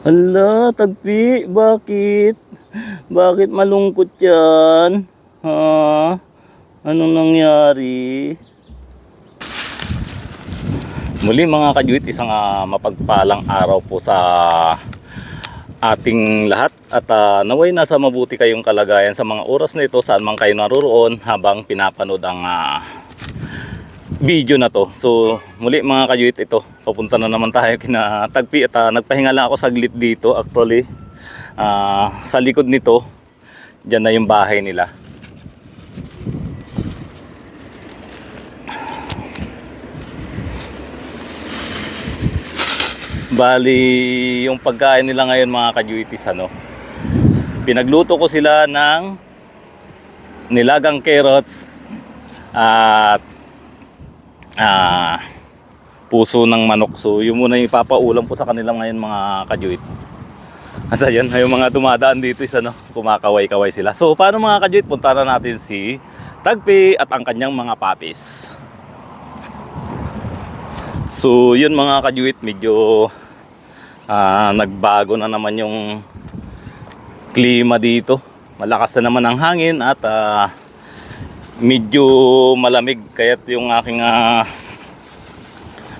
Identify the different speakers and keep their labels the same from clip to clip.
Speaker 1: Hala, tagpi, bakit? Bakit malungkot yan? Ha? Anong nangyari? Muli mga kajuit, isang ah, mapagpalang araw po sa ating lahat at ah, naway nasa mabuti kayong kalagayan sa mga oras na ito saan man kayo naroon habang pinapanood ang ah, video na to. So muli mga kajuit ito, papunta na naman tayo kina Tagpi at ah, nagpahinga lang ako saglit dito actually. Ah, sa likod nito, dyan na yung bahay nila. Bali, yung pagkain nila ngayon mga kajuitis ano, pinagluto ko sila ng nilagang carrots at ah, puso ng manok. So, yun muna yung ipapaulam ko sa kanila ngayon mga kajuit. At ayan, yung mga dumadaan dito is ano, kumakaway-kaway sila. So, paano mga kajuit? Punta na natin si Tagpi at ang kanyang mga papis. So, yun mga kajuit, medyo ah, nagbago na naman yung klima dito. Malakas na naman ang hangin at ah, medyo malamig kaya yung aking ah,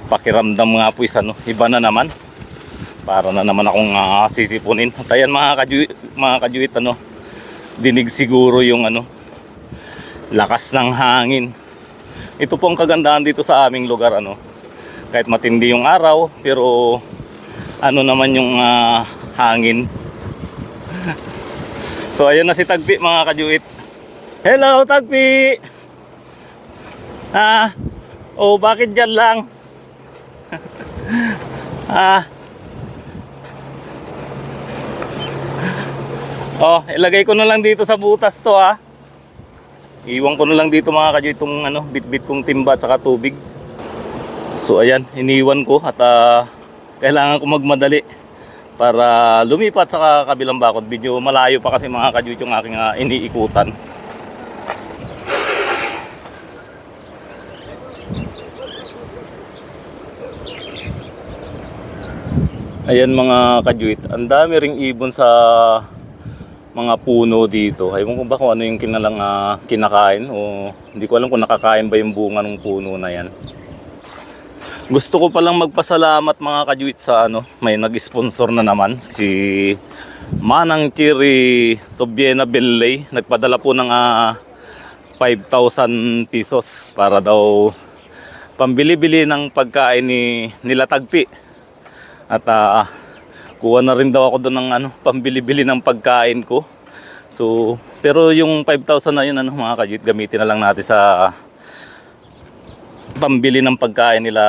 Speaker 1: pakiramdam nga po is ano, iba na naman. Para na naman akong ah, sisipunin. At ayan mga kajuit, mga kajuit ano, dinig siguro yung ano, lakas ng hangin. Ito po ang kagandahan dito sa aming lugar ano. Kahit matindi yung araw, pero ano naman yung ah, hangin. so ayun na si Tagpi mga kajuit. Hello Tagpi! Ah, oh bakit dyan lang? ah, Oh, ilagay ko na lang dito sa butas to ha. Iwan ko na lang dito mga kajuit itong ano, bit-bit kong timba at saka tubig. So ayan, iniwan ko at ah, kailangan ko magmadali para lumipat sa kabilang bakod. Medyo malayo pa kasi mga kajuit yung aking ah, iniikutan. Ayan mga kajuit, ang dami ring ibon sa mga puno dito. Ewan ko ba kung ano yung kinalang ah, kinakain o hindi ko alam kung nakakain ba yung bunga ng puno na yan. Gusto ko palang magpasalamat mga kajuit sa ano, may nag-sponsor na naman si Manang Chiri Sobiena Bellay. Nagpadala po ng ah, 5,000 pesos para daw pambili-bili ng pagkain ni nila Tagpi. At ah, kuha na rin daw ako doon ng ano, pambili-bili ng pagkain ko. So, pero yung 5,000 na yun ano, mga kajit, gamitin na lang natin sa pambili ng pagkain nila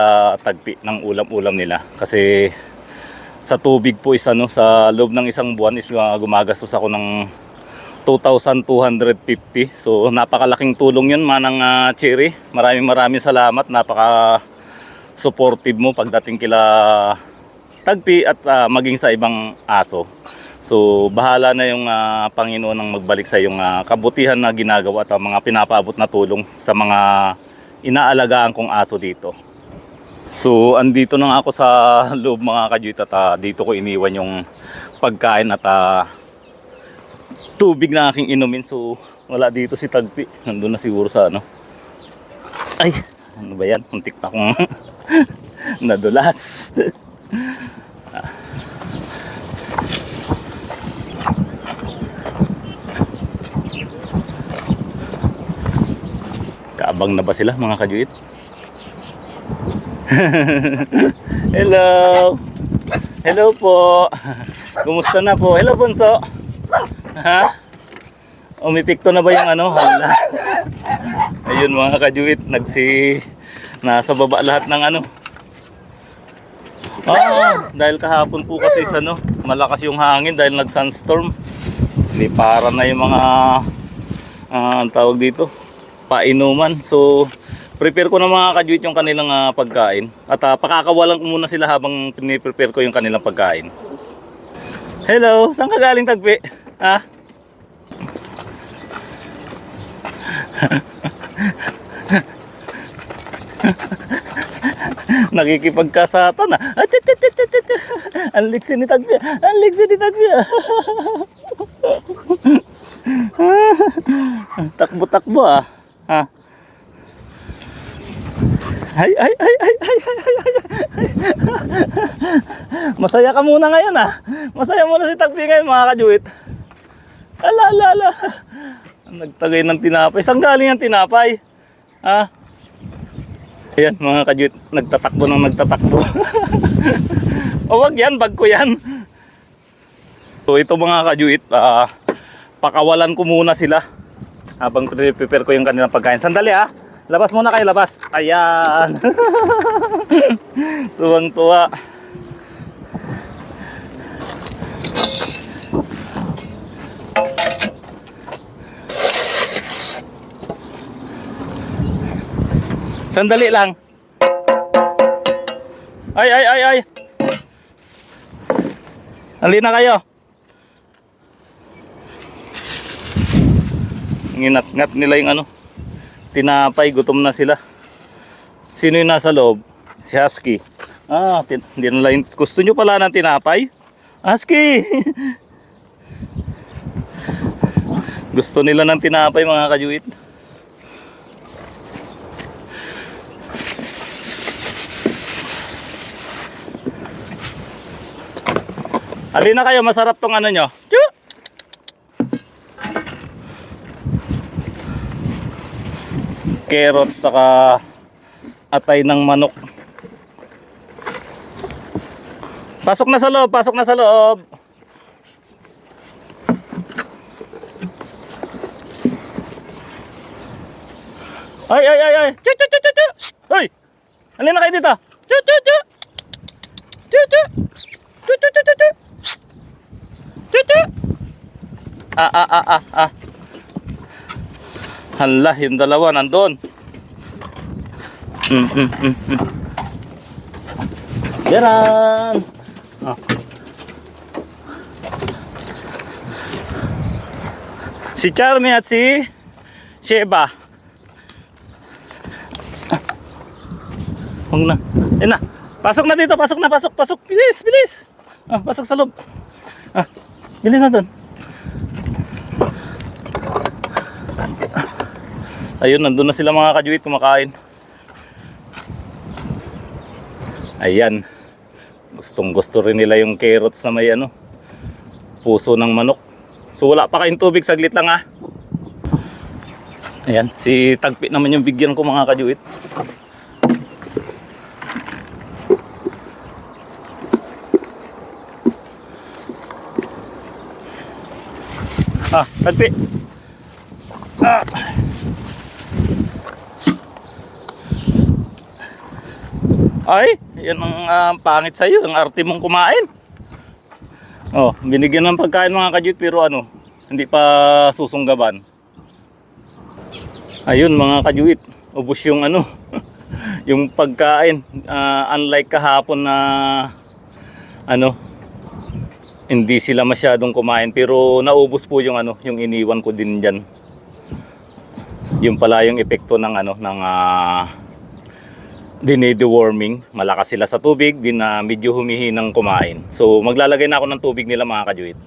Speaker 1: tagpi ng ulam-ulam nila. Kasi sa tubig po is ano, sa loob ng isang buwan is uh, gumagastos ako ng 2,250. So napakalaking tulong yun manang uh, Cherry. Maraming maraming salamat. Napaka supportive mo pagdating kila tagpi at ah, maging sa ibang aso. So bahala na yung ah, Panginoon ang magbalik sa yung ah, kabutihan na ginagawa at ah, mga pinapaabot na tulong sa mga inaalagaan kong aso dito. So andito na nga ako sa loob mga kajuit at ah, dito ko iniwan yung pagkain at ah, tubig na aking inumin. So wala dito si Tagpi. Nandun na siguro sa ano. Ay, ano ba yan? Muntik na akong nadulas. Kaabang na ba sila mga kajuit? Hello! Hello po! Kumusta na po? Hello Bunso! Ha? Umipikto na ba yung ano? Hala. Ayun mga kajuit, nagsi... Nasa baba lahat ng ano. Ah, dahil kahapon po kasi sa ano, malakas yung hangin dahil nag-sunstorm. Hindi para na yung mga ah, ang tawag dito, painuman. So, prepare ko na mga kajuit yung kanilang ah, pagkain. At ah, pakakawalan ko muna sila habang piniprepare ko yung kanilang pagkain. Hello, saan ka galing tagpi? Ha? Nakikipagkasatan na. Ah. Ang liksi ni Tagpi. Ang liksi ni Tagpi. Takbo-takbo ah. Ha? Ay, ay, ay, ay, ay, ay, ay, ay. Masaya ka muna ngayon ah. Masaya muna si Tagpi ngayon mga kajuit. Ala, ala, ala. Nagtagay ng tinapay. Saan galing ang tinapay? Ha? Ayan mga kajuit, nagtatakbo ng nagtatakbo. o wag yan, bag ko yan. So ito mga kajuit, ah, pakawalan ko muna sila habang prepare ko yung kanilang pagkain. Sandali ah, labas muna kayo, labas. Ayan. Tuwang Sandali lang. Ay, ay, ay, ay. Halina kayo. Nginat-ngat nila yung ano. Tinapay, gutom na sila. Sino yung nasa loob? Si Husky. Ah, hindi nila yung... Gusto nyo pala ng tinapay? Husky! Gusto nila ng tinapay mga kajuit. Halina kayo, masarap tong ano nyo. Carrot saka atay ng manok. Pasok na sa loob, pasok na sa loob. Ay, ay, ay, ay. Chu, chu, chu, chu, chu. Hoy! Halina kayo dito. Chu, chu. Chu, chu. Chu, chu, chu, chu, chu. Titi! Ah, ah, ah, ah, ah. Hala, yung dalawa nandun. Mm, mm, mm, mm. Yaran! Ah. Si Charmy at si Sheba. Huwag na. Yan na. Pasok na dito, pasok na, pasok, pasok. Bilis, bilis. Ah, pasok sa loob. Ah, bilis na doon. Ayun, nandun na sila mga kajuit kumakain. Ayan. Gustong gusto rin nila yung carrots na may ano, puso ng manok. So wala pa kayong tubig, saglit lang ah. Ayan, si Tagpi naman yung bigyan ko mga kajuit. Ah, Tagpi. Ah. Ay, yan ang ah, pangit sa'yo, ang arte mong kumain. Oh, binigyan ng pagkain mga kajut pero ano, hindi pa susunggaban. Ayun mga kajuit, ubos yung ano, yung pagkain. Ah, unlike kahapon na ano, hindi sila masyadong kumain pero naubos po yung ano, yung iniwan ko din diyan. Yung pala yung epekto ng ano, ng ah, dine-deworming. Malakas sila sa tubig, din na medyo humihinang kumain. So maglalagay na ako ng tubig nila mga kajuit.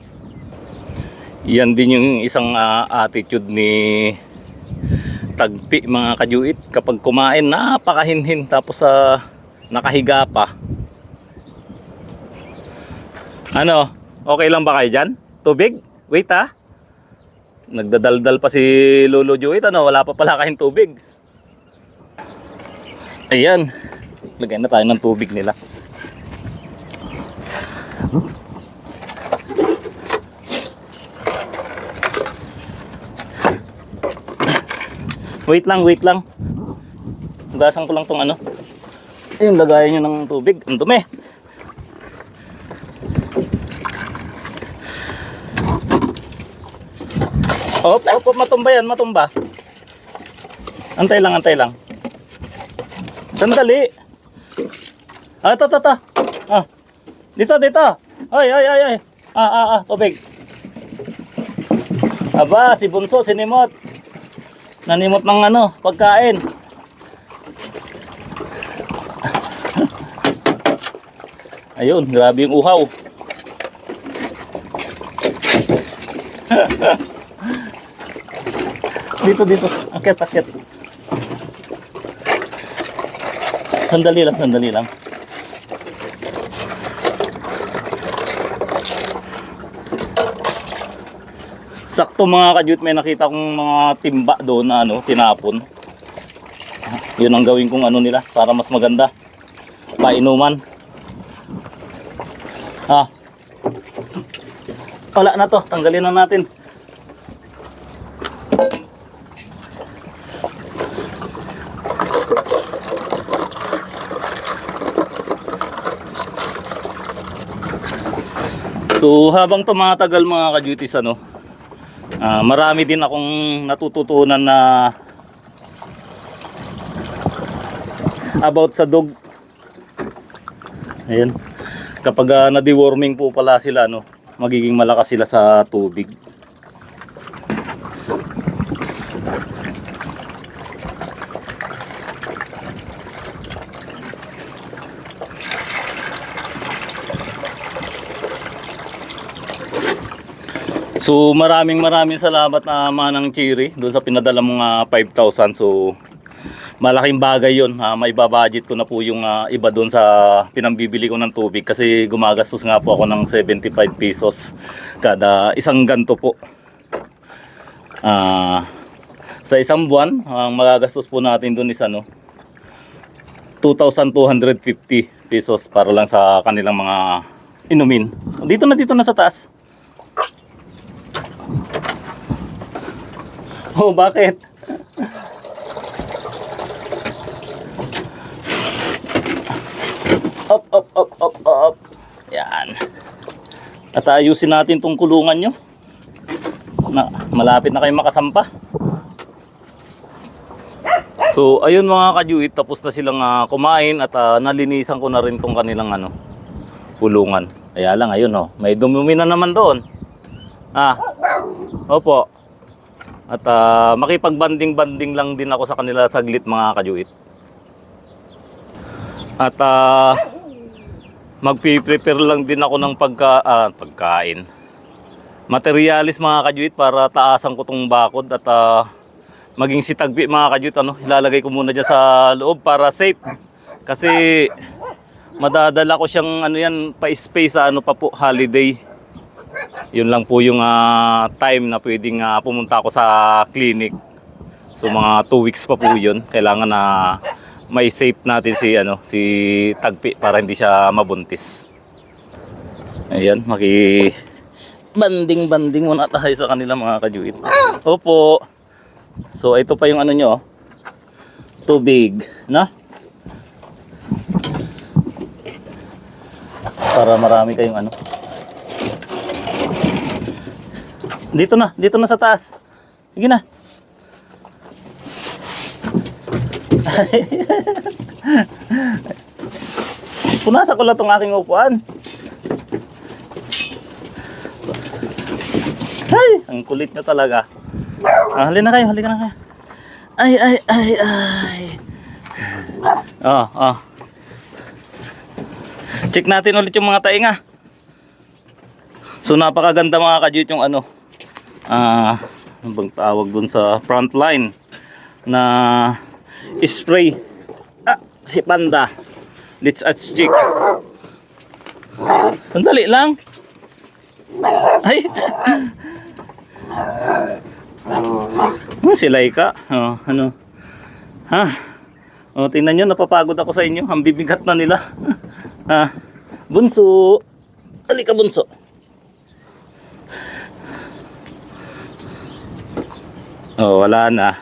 Speaker 1: Yan din yung isang ah, attitude ni tagpi mga kajuit kapag kumain napakahinhin tapos sa nakahiga pa. Ano? Okay lang ba kayo dyan? Tubig? Wait ah. Nagdadaldal pa si Lolo Juit. Ano? Wala pa pala kayong tubig. Ayan. Lagyan na tayo ng tubig nila. Wait lang, wait lang. Hugasan ko lang tong ano. Ayun, lagayan nyo ng tubig. Ang dumi. Op, op, op, matumba yan, matumba. Antay lang, antay lang. Sandali. Ah, ito, ito, ito. Ah. Dito, dito. Ay, ay, ay, ay. Ah, ah, ah, tubig. Aba, si Bunso, sinimot. Nanimot ng ano, pagkain. Ayun, grabe yung uhaw. Dito, dito. Akit, akit. Sandali lang, sandali lang. Sakto mga kadyut, may nakita kong mga timba doon na ano, tinapon. Yun ang gawin kong ano nila para mas maganda. Painuman. Ah. Wala na to, tanggalin na natin. So habang tumatagal mga ka-duties ano, ah, marami din akong natututunan na about sa dog. Ayan. Kapag ah, na-deworming po pala sila no, magiging malakas sila sa tubig. So maraming maraming salamat na Manang Chiri doon sa pinadala mong ah, 5,000. So malaking bagay yon. may babudget ko na po yung ah, iba doon sa pinambibili ko ng tubig kasi gumagastos nga po ako ng 75 pesos kada isang ganto po. Ah, sa isang buwan, ang magagastos po natin doon is ano 2,250 pesos para lang sa kanilang mga inumin. Dito na dito na sa taas. Oh, bakit? Up, up, up, up, up. Yan. At ayusin natin tong kulungan nyo. Na, malapit na kayo makasampa. So, ayun mga kajuit, tapos na silang ah, kumain at ah, nalinisan ko na rin tong kanilang ano, kulungan. Kaya lang, ayun oh, may dumumi na naman doon. Ah, opo. At ah, makipagbanding-banding lang din ako sa kanila saglit mga kajuit. At ah, magpi-prepare lang din ako ng pagka, ah, pagkain. Materialis mga kajuit para taasan ko tong bakod at ah, maging si Tagpi mga kajuit ano, ilalagay ko muna dyan sa loob para safe. Kasi madadala ko siyang ano yan, pa-space sa ano pa po, holiday. Yun lang po yung ah, time na pwedeng ah, pumunta ako sa clinic. So mga 2 weeks pa po yun. Kailangan na may safe natin si ano si Tagpi para hindi siya mabuntis. Ayan, maki banding-banding muna tayo sa kanila mga kajuit. Opo. So ito pa yung ano nyo. oh. Tubig, na? Para marami kayong ano. Dito na, dito na sa taas. Sige na. Punasan ko lang tong aking upuan. Ay, ang kulit nyo talaga. Ah, halina kayo, halika na kayo. Ay, ay, ay, ay. Oh, oh. Check natin ulit yung mga tainga. So napakaganda mga kadyut yung ano. Ah, ano bang tawag dun sa front line na spray. Ah, si Panda. Let's at stick. Sandali lang. Ay. Ano si Laika? Oh, ano? Ha? Oh, tingnan nyo, napapagod ako sa inyo. Ang bibigat na nila. ha? Bunso. Halika, bunso. Oh, wala na.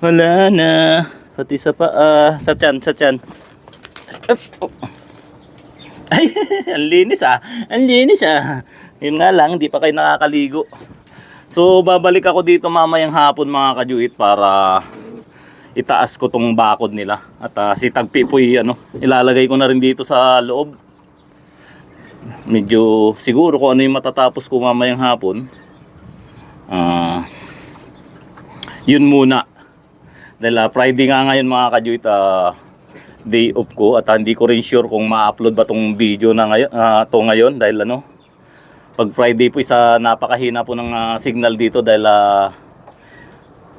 Speaker 1: Wala na. Pati sa paa. Sa tiyan, sa tiyan. Oh. Ay, ang linis ah. Ang linis ah. Yun nga lang, hindi pa kayo nakakaligo. So, babalik ako dito mamayang hapon mga kajuit para itaas ko tong bakod nila. At ah, si Tagpi po ano, ilalagay ko na rin dito sa loob. Medyo siguro kung ano yung matatapos ko mamayang hapon. Ah, yun muna. Dahil ah, Friday nga ngayon mga kajuit, ah, day off ko at ah, hindi ko rin sure kung ma-upload ba tong video na ngayon, ah, to ngayon dahil ano, pag Friday po isa napakahina po ng ah, signal dito dahil ah,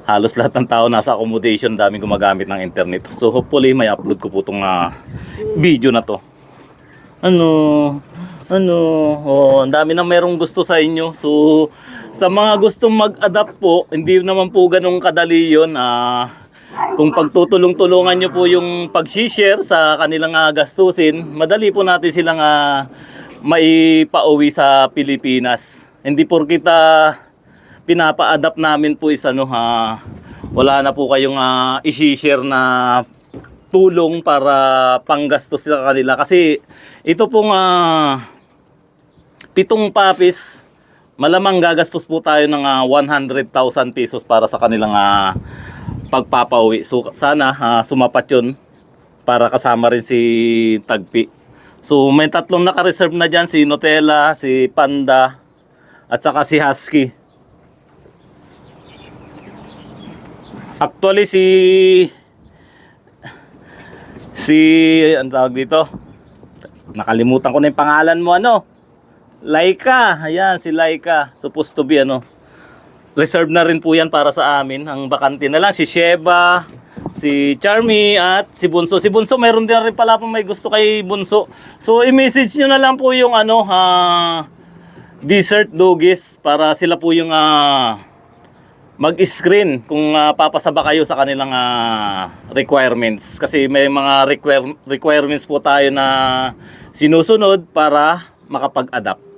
Speaker 1: halos lahat ng tao nasa accommodation, daming gumagamit ng internet. So hopefully may upload ko po tong ah, video na to. Ano, ano, oh, ang dami na merong gusto sa inyo. So sa mga gustong mag-adapt po, hindi naman po ganun kadali yun. Ah, kung pagtutulong-tulungan nyo po yung pag-share sa kanilang ah, gastusin, madali po natin silang ah, maipauwi sa Pilipinas. Hindi porkit ah, pinapa-adapt namin po is ano ha, wala na po kayong uh, isi-share na tulong para panggastos sa kanila. Kasi ito pong ah, pitong papis, malamang gagastos po tayo ng ah, 100,000 pesos para sa kanilang ah, pagpapauwi. So sana ah, sumapat yun para kasama rin si Tagpi. So may tatlong naka-reserve na dyan, si Nutella, si Panda, at saka si Husky. Actually si si ang tawag dito? Nakalimutan ko na yung pangalan mo ano? Laika. Ayan si Laika. Supposed to be ano? Reserve na rin po yan para sa amin. Ang bakante na lang si Sheba, si Charmy at si Bunso. Si Bunso mayroon din rin pala po may gusto kay Bunso. So i-message nyo na lang po yung ano ha dessert doggies para sila po yung ah, mag-screen kung ah, papasaba kayo sa kanilang ah, requirements. Kasi may mga require- requirements po tayo na sinusunod para makapag-adapt.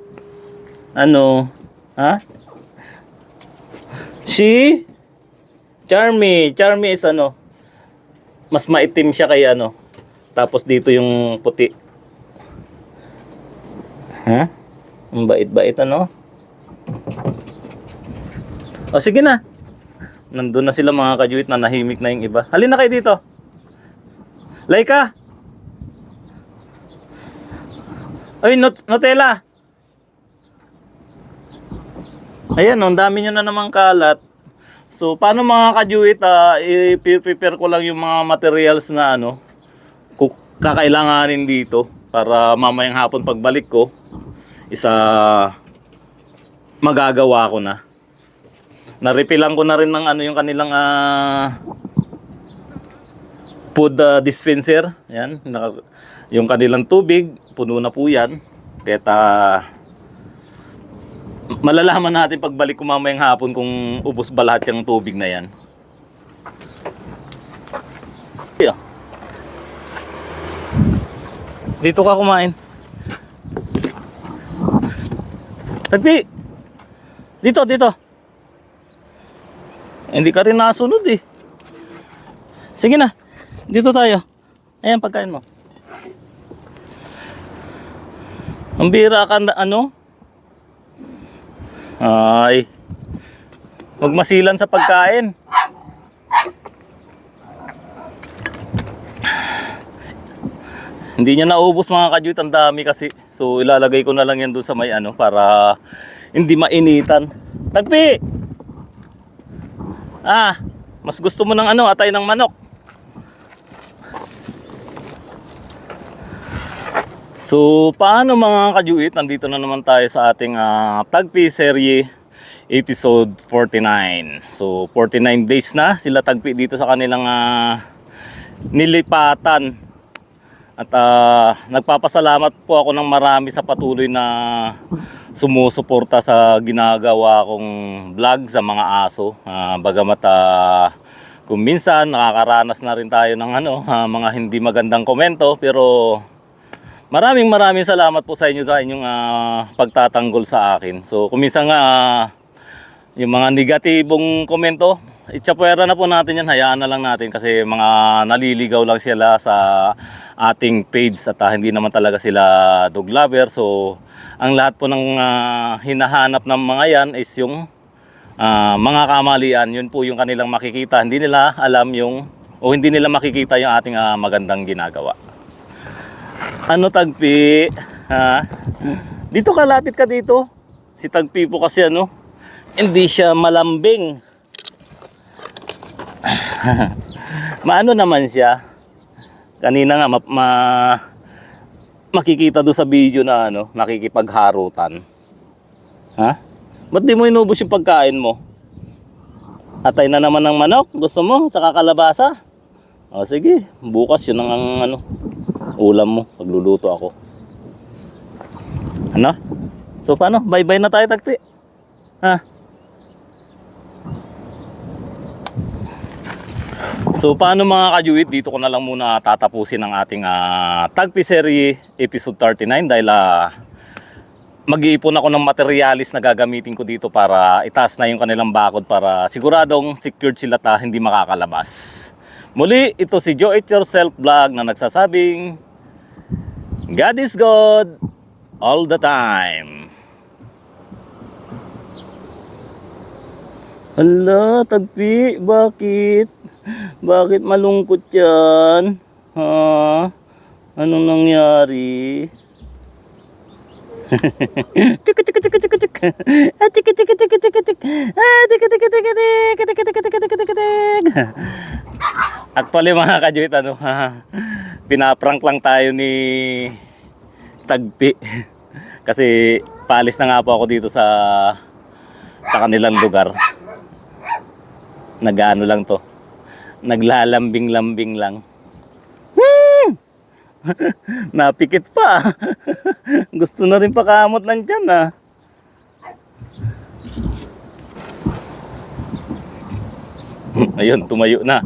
Speaker 1: Ano? Ha? Si Charmy. Charmy is ano? Mas maitim siya kay ano. Tapos dito yung puti. Ha? Ang bait-bait ano? O sige na. Nandun na sila mga kajuit na nahimik na yung iba. Halina kayo dito. Laika. Ay, not Nutella. Ayan, ang dami nyo na namang kalat. So, paano mga kajuit, ah, i-prepare ko lang yung mga materials na ano, kakailanganin dito para mamayang hapon pagbalik ko, isa magagawa ko na. Narepilan ko na rin ng ano yung kanilang ah, food ah, dispenser. Yan, yung kanilang tubig, puno na po yan. Kaya malalaman natin pagbalik ko mamayang hapon kung ubos ba lahat yung tubig na yan. Dito ka kumain. Tagpi! Dito, dito. Hindi ka rin nasunod eh. Sige na. Dito tayo. Ayan, pagkain mo. Ang bira ka ano? Ay. Huwag masilan sa pagkain. Hindi niya naubos mga kajuit, ang dami kasi. So ilalagay ko na lang yan doon sa may ano para hindi mainitan. Tagpi! Ah, mas gusto mo ng ano, atay ng manok. So, paano mga kajuit? Nandito na naman tayo sa ating ah, Tagpi serye episode 49. So, 49 days na sila Tagpi dito sa kanilang ah, nilipatan. At ah, nagpapasalamat po ako ng marami sa patuloy na sumusuporta sa ginagawa kong vlog sa mga aso. Ah, bagamat ah, kung minsan nakakaranas na rin tayo ng ano, ah, mga hindi magandang komento pero Maraming maraming salamat po sa inyo sa inyong ah, pagtatanggol sa akin. So kung minsan nga ah, yung mga negatibong komento, itsapwera na po natin yan, hayaan na lang natin kasi mga naliligaw lang sila sa ating page at ah, hindi naman talaga sila dog lover. So ang lahat po ng ah, hinahanap ng mga yan is yung ah, mga kamalian. Yun po yung kanilang makikita. Hindi nila alam yung o hindi nila makikita yung ating ah, magandang ginagawa. Ano Tagpi? Ha? Dito ka, lapit ka dito. Si Tagpi po kasi ano, hindi siya malambing. Maano naman siya. Kanina nga, ma- ma- makikita doon sa video na ano, nakikipagharutan. Ha? Ba't di mo inubos yung pagkain mo? Atay na naman ng manok. Gusto mo? Sa kakalabasa? O sige, bukas yun ang ano, ulam mo. Pagluluto ako. Ano? So paano? Bye-bye na tayo, takti. Ha? So paano mga kajuit, dito ko na lang muna tatapusin ang ating uh, Tagpiserie episode 39 dahil ah, mag-iipon ako ng materialis na gagamitin ko dito para itaas na yung kanilang bakod para siguradong secured sila ta hindi makakalabas. Muli, ito si Joe It Yourself Vlog na nagsasabing God is God all the time. Hala, tagpi, bakit? Bakit malungkot yan? Ha? Anong nangyari? Tika tika tika tika tika. Ah, tika tika tika tika tika. Ah, tika tika tika tika tika tika. Actually mga kajuit ano, pinaprank lang tayo ni Tagpi. Kasi paalis na nga po ako dito sa sa kanilang lugar. Nagano lang to. Naglalambing-lambing lang. Napikit pa. Gusto na rin pakamot ng tiyan ah. Ayun, tumayo na.